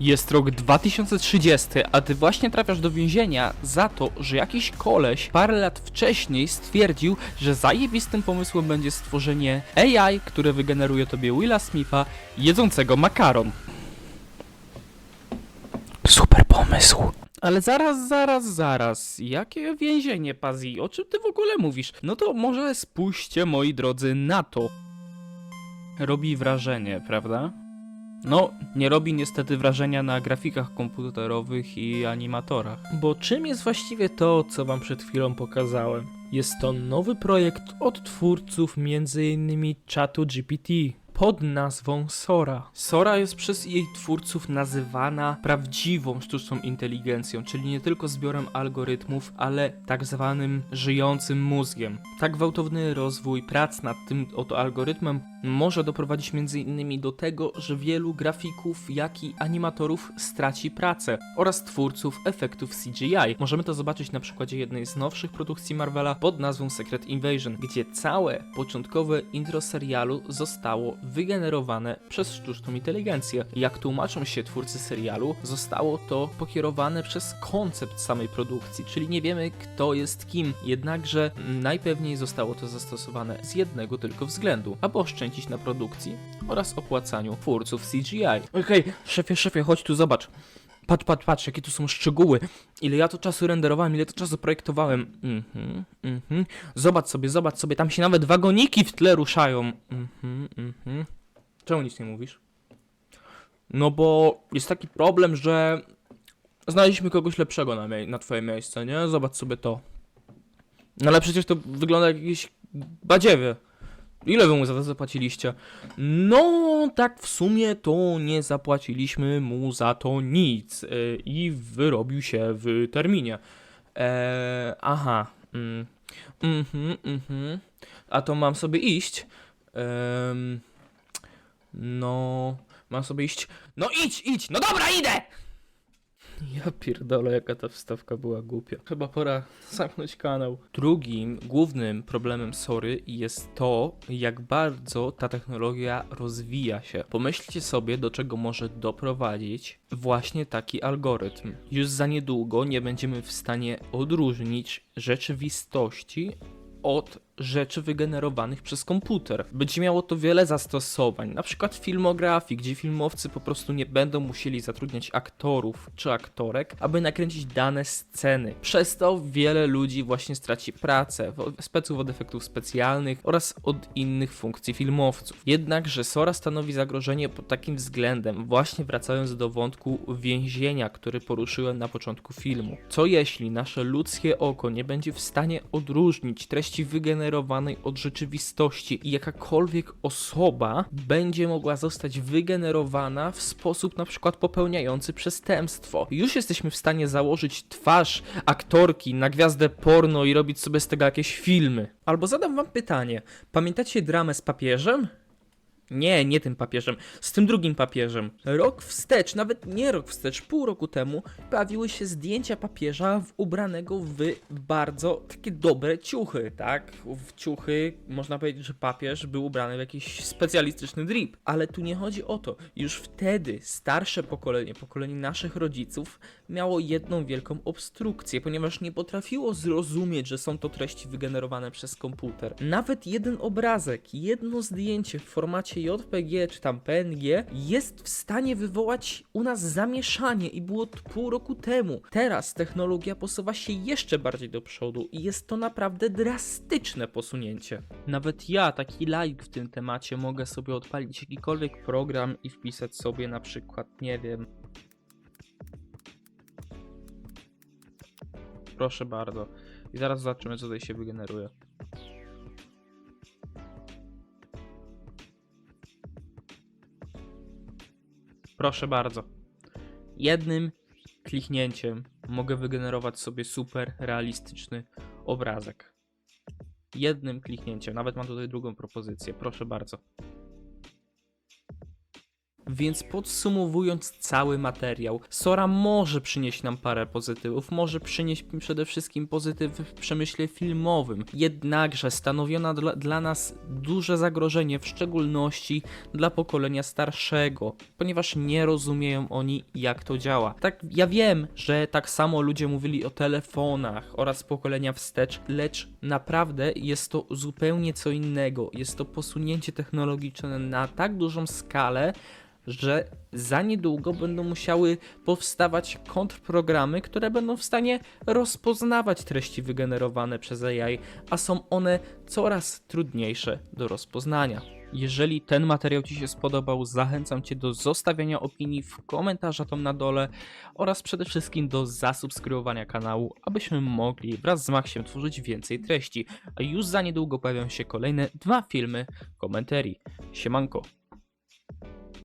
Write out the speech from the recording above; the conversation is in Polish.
Jest rok 2030, a ty właśnie trafiasz do więzienia za to, że jakiś koleś parę lat wcześniej stwierdził, że zajebistym pomysłem będzie stworzenie AI, które wygeneruje tobie Willa Smitha jedzącego makaron. Super pomysł. Ale zaraz, zaraz, zaraz. Jakie więzienie, Pazi? O czym ty w ogóle mówisz? No to może spójrzcie, moi drodzy, na to. Robi wrażenie, prawda? No, nie robi niestety wrażenia na grafikach komputerowych i animatorach. Bo czym jest właściwie to, co wam przed chwilą pokazałem? Jest to nowy projekt od twórców m.in. czatu GPT pod nazwą Sora. Sora jest przez jej twórców nazywana prawdziwą sztuczną inteligencją, czyli nie tylko zbiorem algorytmów, ale tak zwanym żyjącym mózgiem. Tak gwałtowny rozwój prac nad tym oto algorytmem może doprowadzić m.in. do tego, że wielu grafików, jak i animatorów straci pracę oraz twórców efektów CGI. Możemy to zobaczyć na przykładzie jednej z nowszych produkcji Marvela pod nazwą Secret Invasion, gdzie całe początkowe intro serialu zostało wygenerowane przez sztuczną inteligencję. Jak tłumaczą się twórcy serialu, zostało to pokierowane przez koncept samej produkcji, czyli nie wiemy kto jest kim, jednakże najpewniej zostało to zastosowane z jednego tylko względu, aby oszczędzić na produkcji oraz opłacaniu twórców CGI. Okej, szefie, szefie, chodź tu zobacz. Patrz, patrz, patrz, jakie tu są szczegóły. Ile ja to czasu renderowałem, ile to czasu projektowałem. Mhm, mhm. Zobacz sobie, zobacz sobie, tam się nawet wagoniki w tle ruszają. Mhm. Czemu nic nie mówisz? No bo jest taki problem, że znaleźliśmy kogoś lepszego na, na twoje miejsce, nie? Zobacz sobie to. No ale przecież to wygląda jak jakieś badziewie. Ile wy mu za to zapłaciliście? No, tak w sumie to nie zapłaciliśmy mu za to nic yy, i wyrobił się w terminie. Eee, aha. Mm, mhm, mhm. A to mam sobie iść? Em, no, mam sobie iść. No idź, idź! No dobra, idę! Ja pierdolę, jaka ta wstawka była głupia. Chyba pora zamknąć kanał. Drugim głównym problemem Sory jest to, jak bardzo ta technologia rozwija się. Pomyślcie sobie, do czego może doprowadzić właśnie taki algorytm. Już za niedługo nie będziemy w stanie odróżnić rzeczywistości od rzeczy wygenerowanych przez komputer. Będzie miało to wiele zastosowań, na przykład filmografii, gdzie filmowcy po prostu nie będą musieli zatrudniać aktorów czy aktorek, aby nakręcić dane sceny. Przez to wiele ludzi właśnie straci pracę, speców od efektów specjalnych oraz od innych funkcji filmowców. Jednakże Sora stanowi zagrożenie pod takim względem, właśnie wracając do wątku więzienia, który poruszyłem na początku filmu. Co jeśli nasze ludzkie oko nie będzie w stanie odróżnić treści wygenerowanej od rzeczywistości i jakakolwiek osoba będzie mogła zostać wygenerowana w sposób na przykład popełniający przestępstwo. Już jesteśmy w stanie założyć twarz aktorki na gwiazdę porno i robić sobie z tego jakieś filmy. Albo zadam wam pytanie. Pamiętacie dramę z papieżem? Nie, nie tym papieżem, z tym drugim papieżem. Rok wstecz, nawet nie rok wstecz, pół roku temu, pojawiły się zdjęcia papieża w ubranego w bardzo takie dobre ciuchy, tak? W ciuchy, można powiedzieć, że papież był ubrany w jakiś specjalistyczny drip. Ale tu nie chodzi o to. Już wtedy starsze pokolenie, pokolenie naszych rodziców, miało jedną wielką obstrukcję, ponieważ nie potrafiło zrozumieć, że są to treści wygenerowane przez komputer. Nawet jeden obrazek, jedno zdjęcie w formacie JPG czy tam PNG jest w stanie wywołać u nas zamieszanie i było to pół roku temu. Teraz technologia posuwa się jeszcze bardziej do przodu i jest to naprawdę drastyczne posunięcie. Nawet ja, taki laik w tym temacie, mogę sobie odpalić jakikolwiek program i wpisać sobie na przykład, nie wiem, Proszę bardzo. I zaraz zobaczymy, co tutaj się wygeneruje. Proszę bardzo. Jednym kliknięciem mogę wygenerować sobie super realistyczny obrazek. Jednym kliknięciem. Nawet mam tutaj drugą propozycję. Proszę bardzo. Więc podsumowując cały materiał, Sora może przynieść nam parę pozytywów, może przynieść przede wszystkim pozytyw w przemyśle filmowym, jednakże stanowiona dla, dla nas duże zagrożenie, w szczególności dla pokolenia starszego, ponieważ nie rozumieją oni jak to działa. Tak, ja wiem, że tak samo ludzie mówili o telefonach oraz pokolenia wstecz, lecz naprawdę jest to zupełnie co innego. Jest to posunięcie technologiczne na tak dużą skalę, że za niedługo będą musiały powstawać kontrprogramy, które będą w stanie rozpoznawać treści wygenerowane przez AI, a są one coraz trudniejsze do rozpoznania. Jeżeli ten materiał Ci się spodobał, zachęcam Cię do zostawiania opinii w komentarzach tam na dole oraz przede wszystkim do zasubskrybowania kanału, abyśmy mogli wraz z Maxiem tworzyć więcej treści. A już za niedługo pojawią się kolejne dwa filmy komentarii. Siemanko!